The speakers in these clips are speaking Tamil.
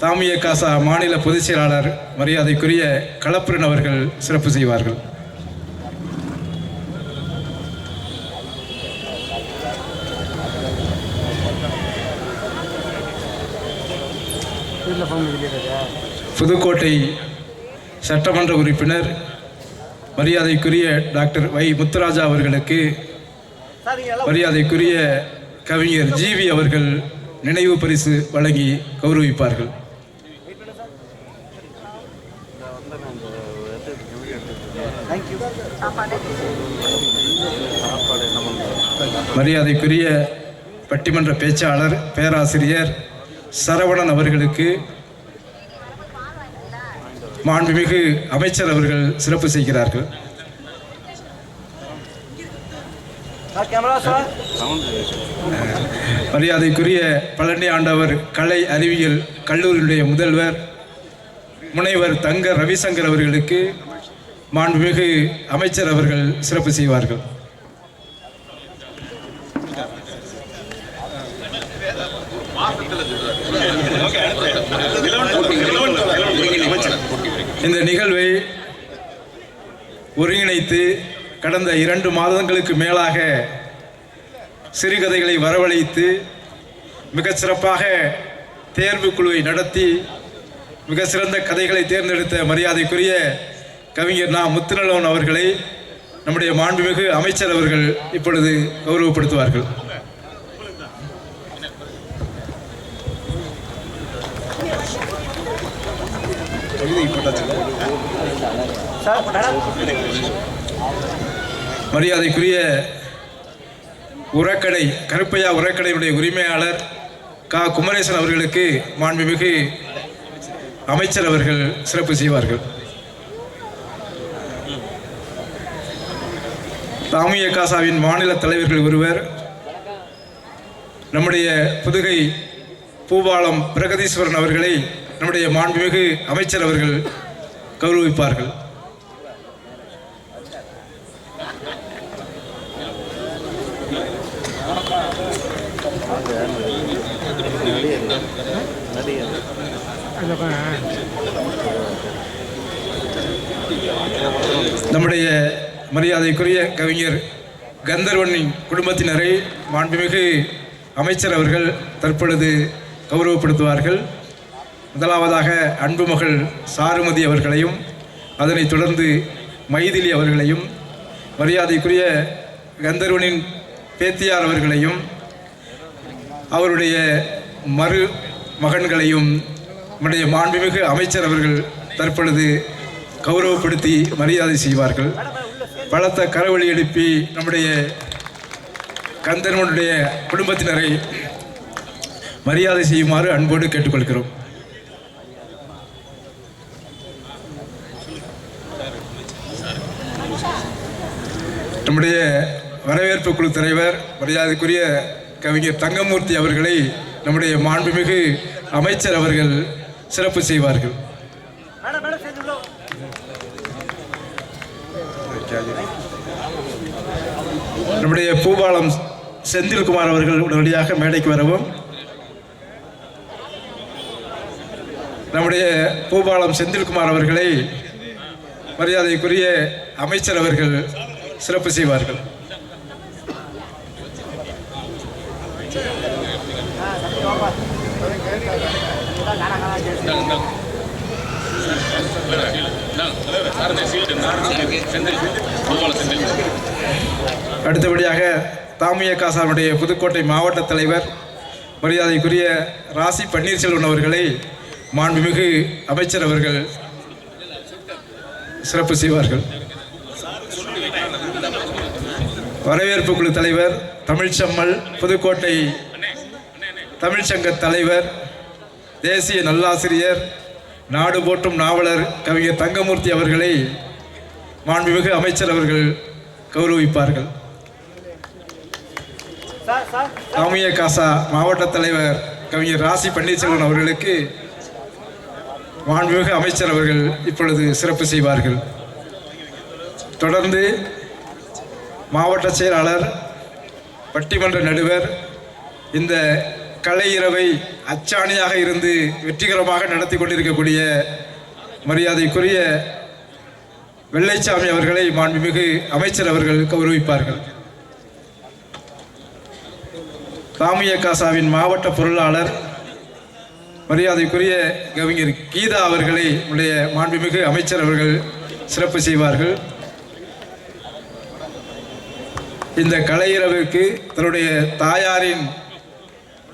தாமிய காசா மாநில பொதுச் செயலாளர் மரியாதைக்குரிய களப்பிரன் அவர்கள் சிறப்பு செய்வார்கள். புதுக்கோட்டை சட்டமன்ற உறுப்பினர் மரியாதைக்குரிய டாக்டர் வை முத்துராஜா அவர்களுக்கு மரியாதைக்குரிய கவிஞர் ஜிவி அவர்கள் நினைவு பரிசு வழங்கி கௌரவிப்பார்கள். மரியாதைக்குரிய பட்டிமன்ற பேச்சாளர் பேராசிரியர் சரவணன் அவர்களுக்கு மாண்புமிகு அமைச்சர் அவர்கள் சிறப்பு செய்கிறார்கள். மரியாதைக்குரிய பழனி ஆண்டவர் கலை அறிவியல் கல்லூரியுடைய முதல்வர் முனைவர் தங்க ரவிசங்கர் அவர்களுக்கு மாண்புமிகு அமைச்சர் அவர்கள் சிறப்பு செய்வார்கள். இந்த நிகழ்வை ஒருங்கிணைத்து கடந்த இரண்டு மாதங்களுக்கு மேலாக சிறுகதைகளை வரவழைத்து மிகச் சிறப்பாக தேர்வு குழுவை நடத்தி மிக சிறந்த கதைகளை தேர்ந்தெடுத்த மரியாதைக்குரிய கவிஞர் நா. முத்துநலவன் அவர்களை நம்முடைய மாண்புமிகு அமைச்சர் அவர்கள் இப்பொழுது கௌரவப்படுத்துவார்கள். மரியாதைக்குரிய உரக்கடை கருப்பையா உரக்கடையுடைய உரிமையாளர் கா. குமரேசன் அவர்களுக்கு மாண்புமிகு அமைச்சர் அவர்கள் சிறப்பு செய்வார்கள். தாமிய காசாவின் மாநில தலைவர்கள் ஒருவர் நம்முடைய புதுகை பூபாலம் பிரகதீஸ்வரன் அவர்களை நம்முடைய மாண்புமிகு அமைச்சர் அவர்கள் கௌரவிப்பார்கள். நம்முடைய மரியாதைக்குரிய கவிஞர் கந்தர்வனின் குடும்பத்தினரை மாண்புமிகு அமைச்சர் அவர்கள் தற்பொழுது கௌரவப்படுத்துவார்கள். முதலாவதாக அன்பு மகள் சாருமதி அவர்களையும் அதனைத் தொடர்ந்து மைதிலி அவர்களையும் மரியாதைக்குரிய கந்தர்வனின் பேத்தியார் அவர்களையும் அவருடைய மறு மகன்களையும் நம்முடைய மாண்புமிகு அமைச்சர் அவர்கள் தற்பொழுது கௌரவப்படுத்தி மரியாதை செய்வார்கள். பலத்த கரவொலி எழுப்பி நம்முடைய கந்தனுடைய குடும்பத்தினரை மரியாதை செய்யுமாறு அன்போடு கேட்டுக்கொள்கிறோம். நம்முடைய வரவேற்பு குழு தலைவர் மரியாதைக்குரிய கவிஞர் தங்கமூர்த்தி அவர்களை நம்முடைய மாண்புமிகு அமைச்சர் அவர்கள் சிறப்பு செய்வார்கள் நம்முடைய பூபாலம் செந்தில்குமார் அவர்கள் உடனடியாக மேடைக்கு வரவும் நம்முடைய பூபாலம் செந்தில்குமார் அவர்களை மரியாதைக்குரிய அமைச்சர் அவர்கள் சிறப்பு செய்வார்கள் Thank you. அடுத்தபடியாக தாமிய காசாருடைய புதுக்கோட்டை மாவட்ட தலைவர் மரியாதைக்குரிய ராசி பன்னீர்செல்வன் அவர்களை மாண்புமிகு அமைச்சர் அவர்கள் சிறப்பு செய்வார்கள். வரவேற்பு குழு தலைவர் தமிழ்ச்சம்மல் புதுக்கோட்டை தமிழ்ச்சங்க தலைவர் தேசிய நல்லாசிரியர் நாடு போற்றும் நாவலர் கவிஞர் தங்கமூர்த்தி அவர்களை மாண்புமிகு அமைச்சர் அவர்கள் கௌரவிப்பார்கள். சாமிய காசா மாவட்ட தலைவர் கவிஞர் ராசி பன்னீர்செல்வன் அவர்களுக்கு மாண்புமிகு அமைச்சர் அவர்கள் இப்பொழுது சிறப்பு செய்வார்கள். தொடர்ந்து மாவட்ட செயலாளர் பட்டிமன்ற நடுவர் இந்த கலை இரவை அச்சாணியாக இருந்து வெற்றிகரமாக நடத்தி கொண்டிருக்கக்கூடிய மரியாதைக்குரிய வெள்ளைச்சாமி அவர்களை மாண்புமிகு அமைச்சர் அவர்கள் கௌரவிப்பார்கள். காமிய காசாவின் மாவட்ட பொருளாளர் மரியாதைக்குரிய கவிஞர் கீதா அவர்களை உடைய மாண்புமிகு அமைச்சர் அவர்கள் சிறப்பு செய்வார்கள். இந்த கலையிரவுக்கு தன்னுடைய தாயாரின்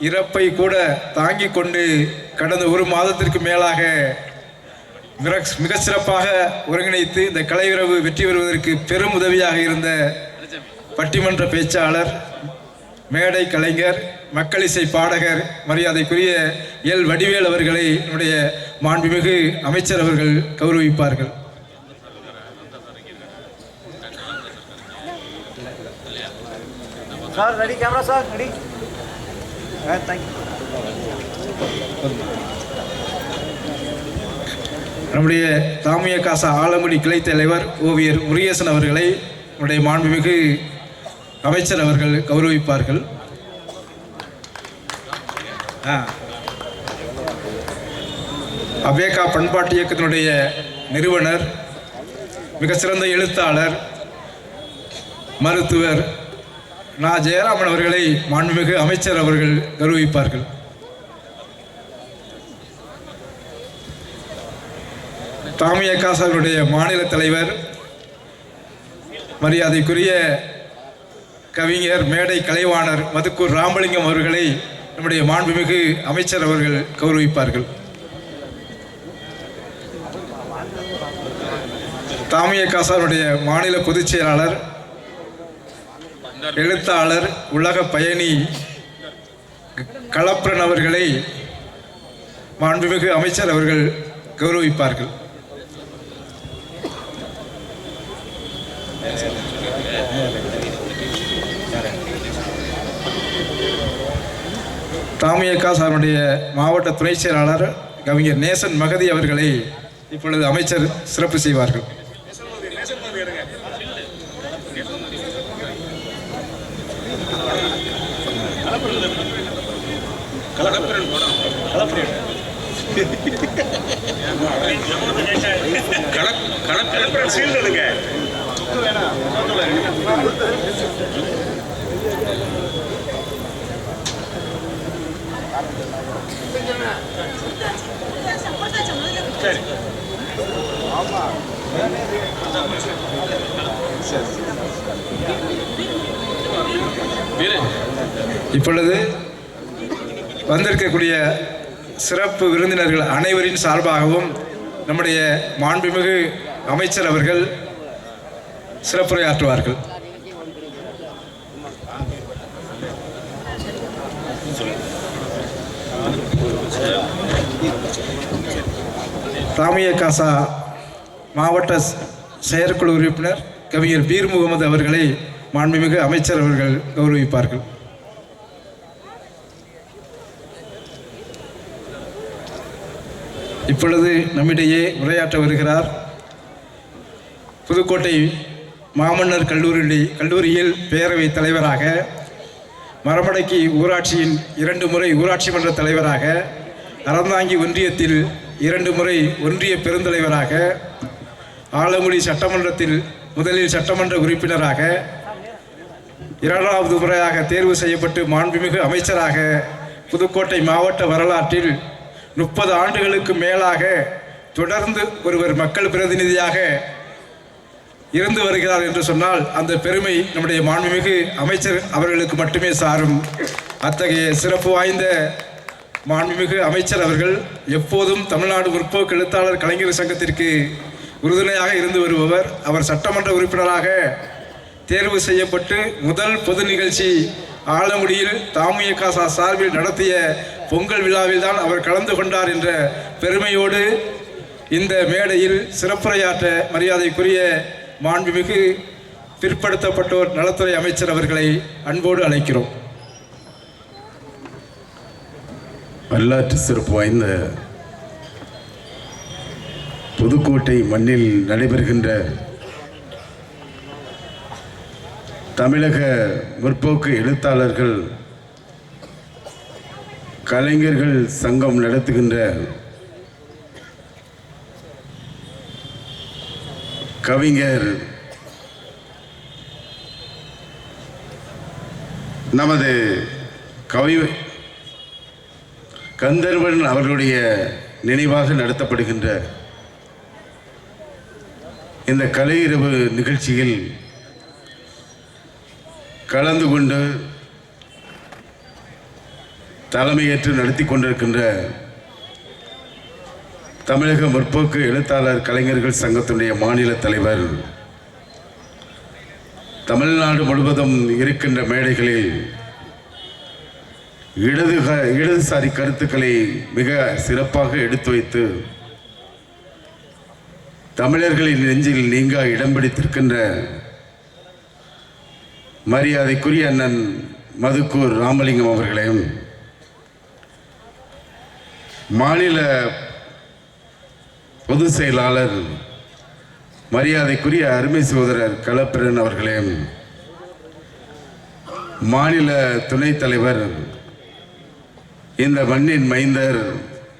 இறப்பை கூட தாங்கி கொண்டு கடந்த ஒரு மாதத்திற்கு மேலாக மிக- மிக சிறப்பாக ஒருங்கிணைத்து இந்த கலையுறவு வெற்றி பெறுவதற்கு பெரும் உதவியாக இருந்த பட்டிமன்ற பேச்சாளர் மேடை கலைஞர் மக்கள் இசை பாடகர் மரியாதைக்குரிய எல். வடிவேல் அவர்களை என்னுடைய மாண்புமிகு அமைச்சர் அவர்கள் கௌரவிப்பார்கள். Sir ready camera sir ready நம்முடைய தாமிய காசா ஆலங்குடி கிளை தலைவர் ஓவியர் முருகேசன் அவர்களை நம்முடைய மாண்புமிகு அமைச்சர் அவர்கள் கௌரவிப்பார்கள். அபேகா பண்பாட்டு இயக்கத்தினுடைய நிறுவனர் மிக சிறந்த எழுத்தாளர் மருத்துவர் நான் ஜெயராமன் அவர்களை மாண்புமிகு அமைச்சர் அவர்கள் கௌரவிப்பார்கள். தாமிய காசாவினுடைய மாநில தலைவர் மரியாதைக்குரிய கவிஞர் மேடை கலைவாணர் மதுக்கூர் ராமலிங்கம் அவர்களை நம்முடைய மாண்புமிகு அமைச்சர் அவர்கள் கௌரவிப்பார்கள். தாமிய காசாவுடைய மாநில பொதுச் செயலாளர் எழுத்தாளர் உலக பயணி கலப்ரன் அவர்களை மாண்புமிகு அமைச்சர் அவர்கள் கௌரவிப்பார்கள். தாமியக்கா சாருடைய மாவட்ட துணை செயலாளர் கவிஞர் நேசன் மகதி அவர்களை இப்பொழுது அமைச்சர் சிறப்பு செய்வார்கள். கலப்பிரன் சீல் எடுங்க சரி ஆமா சரி இப்பொழுது வந்திருக்கக்கூடிய சிறப்பு விருந்தினர்கள் அனைவரின் சார்பாகவும் நம்முடைய மாண்புமிகு அமைச்சர் அவர்கள் சிறப்புரையாற்றுவார்கள். ராமிய காசா மாவட்ட செயற்குழு உறுப்பினர் கவிஞர் பீர் முகமது அவர்களை மாண்புமிகு அமைச்சர் அவர்கள் கௌரவிப்பார்கள். இப்பொழுது நம்மிடையே உரையாற்ற வருகிறார் புதுக்கோட்டை மாமன்னர் கல்லூரி கல்லூரியில் பேரவைத் தலைவராக மரமடக்கி ஊராட்சியின் இரண்டு முறை ஊராட்சி மன்ற தலைவராக அறந்தாங்கி ஒன்றியத்தில் இரண்டு முறை ஒன்றிய பெருந்தலைவராக ஆலங்குடி சட்டமன்றத்தில் முதலில் சட்டமன்ற உறுப்பினராக இரண்டாவது முறையாக தேர்வு செய்யப்பட்டு மாண்புமிகு அமைச்சராக புதுக்கோட்டை மாவட்ட வரலாற்றில் முப்பது ஆண்டுகளுக்கு மேலாக தொடர்ந்து ஒருவர் மக்கள் பிரதிநிதியாக இருந்து வருகிறார் என்று சொன்னால் அந்த பெருமை நம்முடைய மாண்புமிகு அமைச்சர் அவர்களுக்கு மட்டுமே சாரும். அத்தகைய சிறப்பு வாய்ந்த மாண்புமிகு அமைச்சர் அவர்கள் எப்போதும் தமிழ்நாடு முற்போக்கு எழுத்தாளர் கலைஞர் சங்கத்திற்கு உறுதுணையாக இருந்து வருபவர். அவர் சட்டமன்ற உறுப்பினராக தேர்வு செய்யப்பட்டு முதல் பொது நிகழ்ச்சி ஆலங்குடியில் தாமுயக்காசா சார்பில் நடத்திய பொங்கல் விழாவில் தான் அவர் கலந்து கொண்டார் என்ற பெருமையோடு இந்த மேடையில் சிறப்புரையாற்ற மரியாதைக்குரிய மாண்புமிகு பிற்படுத்தப்பட்டோர் நலத்துறை அமைச்சர் அவர்களை அன்போடு அழைக்கிறோம். வரலாற்று சிறப்பு வாய்ந்த புதுக்கோட்டை மண்ணில் நடைபெறுகின்ற தமிழக முற்போக்கு எழுத்தாளர்கள் கலைஞர்கள் சங்கம் நடத்துகின்ற கவிஞர் நமது கவி கந்தர்வன் அவர்களுடைய நினைவாக நடத்தப்படுகின்ற இந்த கலையிரவு நிகழ்ச்சியில் கலந்து கொண்டு தலைமையேற்று நடத்தி கொண்டிருக்கின்ற தமிழக முற்போக்கு எழுத்தாளர் கலைஞர்கள் சங்கத்தினுடைய மாநில தலைவர் தமிழ்நாடு முழுவதும் இருக்கின்ற மேடைகளில் இடது இடதுசாரி கருத்துக்களை மிக சிறப்பாக எடுத்து வைத்து தமிழர்களின் நெஞ்சில் நீங்க இடம் பிடித்திருக்கின்ற மரியாதைக்குரிய அண்ணன் மதுக்கூர் ராமலிங்கம் அவர்களையும் மாநில பொதுச் செயலாளர் மரியாதைக்குரிய அருமை சகோதரர் கலப்பிரன் அவர்களையும் மாநில துணைத் தலைவர் இந்த மண்ணின் மைந்தர்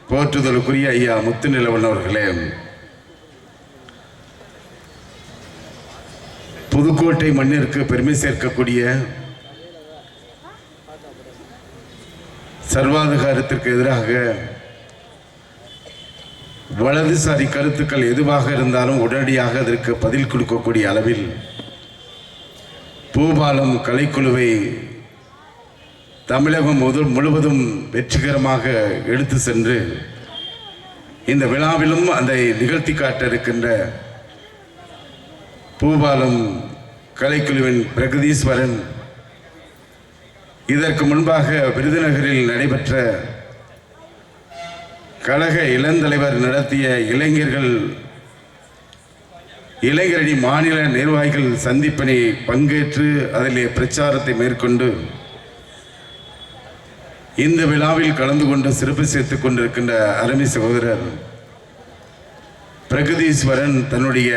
போற்றுதலுக்குரிய ஐயா முத்துநிலவன் அவர்களே புதுக்கோட்டை மண்ணிற்கு பெருமை சேர்க்கக்கூடிய சர்வாதிகாரத்திற்கு எதிராக வலதுசாரி கருத்துக்கள் எதுவாக இருந்தாலும் உடனடியாக அதற்கு பதில் கொடுக்கக்கூடிய அளவில் பூபாலம் கலைக்குழுவை தமிழகம் முழு முழுவதும் வெற்றிகரமாக எடுத்து சென்று இந்த விழாவிலும் அதை நிகழ்த்தி காட்ட இருக்கின்ற பூபாலம் கலைக்குழுவின் பிரகதீஸ்வரன். இதற்கு முன்பாக விருதுநகரில் நடைபெற்ற கழக இளந்தலைவர் நடத்திய இளைஞர்கள் இளைஞரணி மாநில நிர்வாகிகள் சந்திப்பினை பங்கேற்று அதிலே பிரச்சாரத்தை மேற்கொண்டு இந்த விழாவில் கலந்து கொண்டு சிறப்பு சேர்த்துக் கொண்டிருக்கின்ற அருமை சகோதரர் பிரகதீஸ்வரன் தன்னுடைய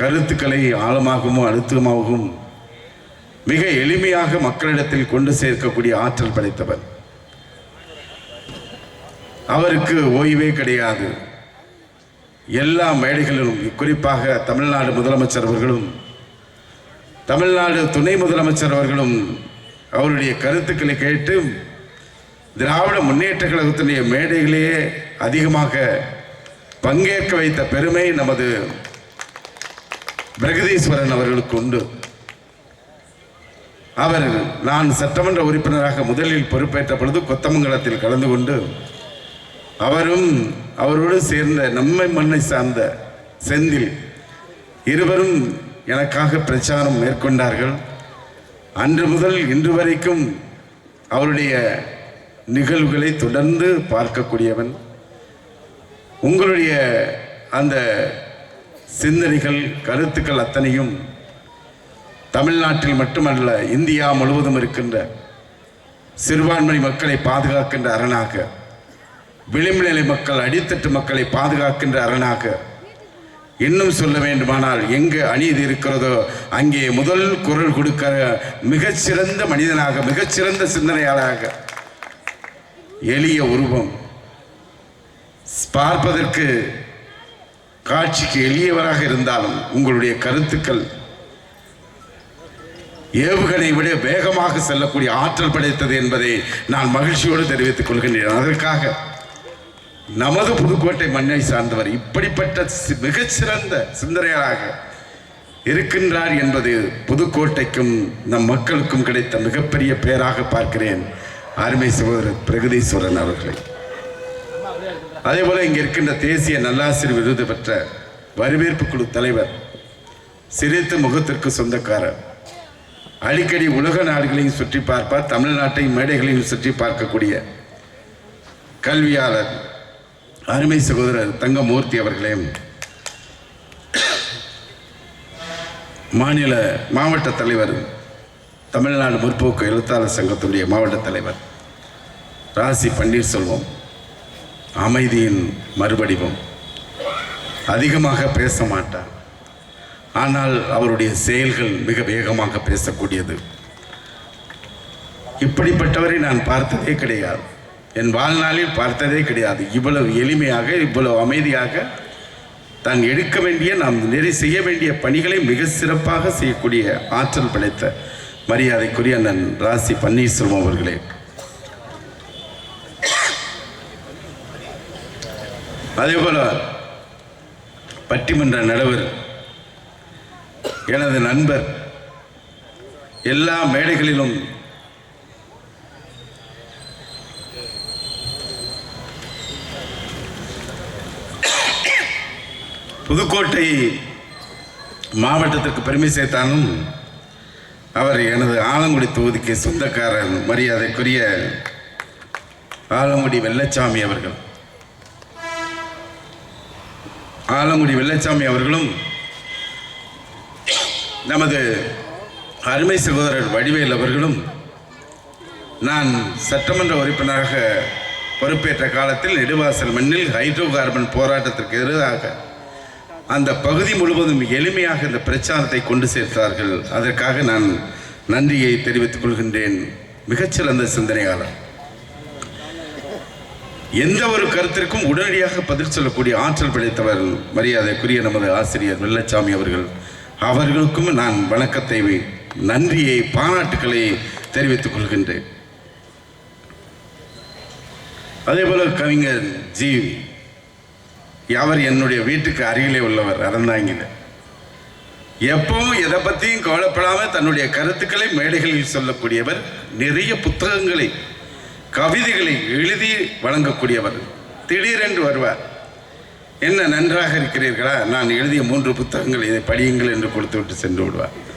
கருத்துக்களை ஆழமாகவும் அழுத்தமாகவும் மிக எளிமையாக மக்களிடத்தில் கொண்டு சேர்க்கக்கூடிய ஆற்றல் படைத்தவர் அவருக்கு ஓய்வே கிடையாது. எல்லா மேடைகளிலும் குறிப்பாக தமிழ்நாடு முதலமைச்சர் அவர்களும் தமிழ்நாடு துணை முதலமைச்சர் அவர்களும் அவருடைய கருத்துக்களை கேட்டு திராவிட முன்னேற்ற கழகத்தினுடைய மேடைகளையே அதிகமாக பங்கேற்க வைத்த பெருமை நமது பிரகதீஸ்வரன் அவர்களுக்கு உண்டு. அவர் நான் சட்டமன்ற உறுப்பினராக முதலில் பொறுப்பேற்ற பொழுது கொத்தமங்கலத்தில் கலந்து கொண்டு அவரும் அவரோடு சேர்ந்த நம்மை மண்ணை சார்ந்த செந்தில் இருவரும் எனக்காக பிரச்சாரம் மேற்கொண்டார்கள். அன்று முதல் இன்று வரைக்கும் அவருடைய நிகழ்வுகளை தொடர்ந்து பார்க்கக்கூடியவன். உங்களுடைய அந்த சிந்தனைகள் கருத்துக்கள் அத்தனையும் தமிழ்நாட்டில் மட்டுமல்ல இந்தியா முழுவதும் இருக்கின்ற சிறுபான்மை மக்களை பாதுகாக்கின்ற அரணாக விளிம்புநிலை மக்கள் அடித்தட்டு மக்களை பாதுகாக்கின்ற அரணாக இன்னும் சொல்ல வேண்டுமானால் எங்கு அநீதி இருக்கிறதோ அங்கே முதல் குரல் கொடுக்கிற மிகச்சிறந்த மனிதனாக மிகச்சிறந்த சிந்தனையாளராக எளிய உருவம். பார்ப்பதற்கு காட்சிக்கு எளியவராக இருந்தாலும் உங்களுடைய கருத்துக்கள் ஏவுகணை விட வேகமாக செல்லக்கூடிய ஆற்றல் படைத்தது என்பதை நான் மகிழ்ச்சியோடு தெரிவித்துக் கொள்கின்றேன். அதற்காக நமது புதுக்கோட்டை மண்ணை சார்ந்தவர் இப்படிப்பட்ட சி- மிகச்சிறந்த சிந்தனையராக இருக்கின்றார் என்பது புதுக்கோட்டைக்கும் நம் மக்களுக்கும் கிடைத்த மிகப்பெரிய பேராக பார்க்கிறேன். அருமை சகோதரர் பிரகதீஸ்வரன் அவர்களை. அதே போல இங்கே இருக்கின்ற தேசிய நல்லாசிரியர் விருது பெற்ற வரவேற்பு குழு தலைவர் சிரித்த முகத்திற்கு சொந்தக்காரர். அடிக்கடி உலக நாடுகளையும் சுற்றி பார்ப்பார் தமிழ்நாட்டை மேடைகளையும் சுற்றி பார்க்கக்கூடிய கல்வியாளர் அருமை சகோதரர் தங்கமூர்த்தி அவர்களையும் மாநில மாவட்ட தலைவர் தமிழ்நாடு முற்போக்கு எழுத்தாளர் சங்கத்துடைய மாவட்ட தலைவர் ராசி பன்னீர்செல்வம் அமைதியின் மறுவடிவம் அதிகமாக பேச மாட்டார் ஆனால் அவருடைய செயல்கள் மிக வேகமாக பேசக்கூடியது. இப்படிப்பட்டவரை நான் பார்த்ததே கிடையாது. என் வாழ்நாளில் பார்த்ததே கிடையாது. இவ்வளவு எளிமையாக இவ்வளவு அமைதியாக தான் எடுக்க வேண்டிய நாம் நெறி செய்ய வேண்டிய பணிகளை மிக சிறப்பாக செய்யக்கூடிய ஆற்றல் படைத்த மரியாதைக்குரிய அண்ணன் ராசி பன்னீர்செல்வம் அவர்களே. அதே போல பட்டிமன்ற நடவர் எனது நண்பர் எல்லா மேடைகளிலும் புதுக்கோட்டை மாவட்டத்திற்கு பெருமை சேர்த்தாலும் அவர் எனது ஆலங்குடி தொகுதிக்கு சொந்தக்காரர் மரியாதைக்குரிய ஆலங்குடி வெள்ளச்சாமி அவர்கள். ஆலங்குடி வெள்ளச்சாமி அவர்களும் நமது அருமை சகோதரர் வடிவேல் அவர்களும் நான் சட்டமன்ற உறுப்பினராக பொறுப்பேற்ற காலத்தில் நெடுவாசல் மண்ணில் ஹைட்ரோ கார்பன் போராட்டத்திற்கு எதிராக அந்த பகுதி முழுவதும் எளிமையாக இந்த பிரச்சாரத்தை கொண்டு சேர்த்தார்கள். அதற்காக நான் நன்றியை தெரிவித்துக் கொள்கின்றேன். மிகச்சிறந்த சிந்தனையாளர். எந்த ஒரு கருத்திற்கும் உடனடியாக பதில் சொல்லக்கூடிய ஆற்றல் படைத்தவர் மரியாதைக்குரிய நமது ஆசிரியர் வெள்ளச்சாமி அவர்கள். அவர்களுக்கும் நான் வணக்கத்தை நன்றியை பாராட்டுக்களை தெரிவித்துக் கொள்கின்றேன். அதே போல கவிஞர் ஜி. அவர் என்னுடைய வீட்டுக்கு அருகிலே உள்ளவர் அறந்தாங்கில. எப்பவும் எதை பற்றியும் கவலைப்படாமல் தன்னுடைய கருத்துக்களை மேடைகளில் சொல்லக்கூடியவர் நிறைய புத்தகங்களை கவிதைகளை எழுதி வழங்கக்கூடியவர். திடீரென்று வருவார். என்ன நன்றாக இருக்கிறீர்களா? நான் எழுதிய மூன்று புத்தகங்கள் இதை படியுங்கள் என்று கொடுத்துவிட்டு சென்று விடுவார்.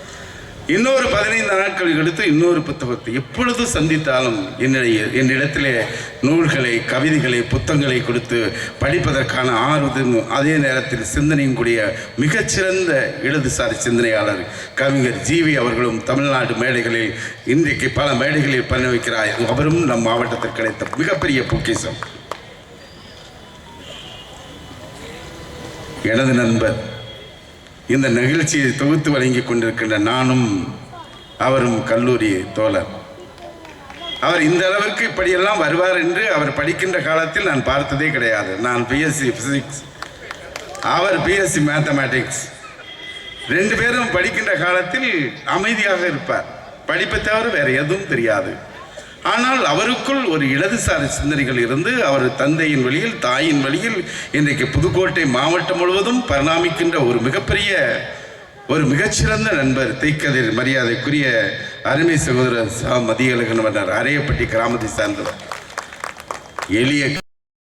இன்னொரு பதினைந்து நாட்கள் எடுத்து இன்னொரு புத்தகத்தை எப்பொழுது சந்தித்தாலும் என்னுடைய என்னிடத்திலே நூல்களை கவிதைகளை புத்தகங்களை கொடுத்து படிப்பதற்கான ஆர்வமும் அதே நேரத்தில் சிந்தனையும் கூடிய மிகச்சிறந்த இடதுசாரி சிந்தனையாளர் கவிஞர் ஜிவி அவர்களும் தமிழ்நாடு மேடைகளில் இன்றைக்கு பல மேடைகளில் பண்ண வைக்கிறார். அவரும் நம் மாவட்டத்தில் கிடைத்த மிகப்பெரிய பொக்கிசம் எனது நண்பர் இந்த நிகழ்ச்சியை தொகுத்து வழங்கி கொண்டிருக்கின்ற நானும் அவரும் கல்லூரி தோழர். அவர் இந்த அளவிற்கு இப்படியெல்லாம் வருவார் என்று அவர் படிக்கின்ற காலத்தில் நான் பார்த்ததே கிடையாது. நான் பிஎஸ்சி பிசிக்ஸ் அவர் பிஎஸ்சி மேத்தமேட்டிக்ஸ் ரெண்டு பேரும் படிக்கின்ற காலத்தில் அமைதியாக இருப்பார். படிப்பை தவிர வேறு எதுவும் தெரியாது. ஆனால் அவருக்குள் ஒரு இடதுசாரி சிந்தனைகள் இருந்து அவர் தந்தையின் வழியில் தாயின் வழியில் இன்றைக்கு புதுக்கோட்டை மாவட்டம் முழுவதும் பரிணாமிக்கின்ற ஒரு மிகப்பெரிய ஒரு மிகச்சிறந்த நண்பர் தைக்கதிர் மரியாதைக்குரிய அருமை சகோதரர் சா. மதியழகன் மன்னர் அரையப்பட்டி கிராமத்தை சார்ந்தவர். எளிய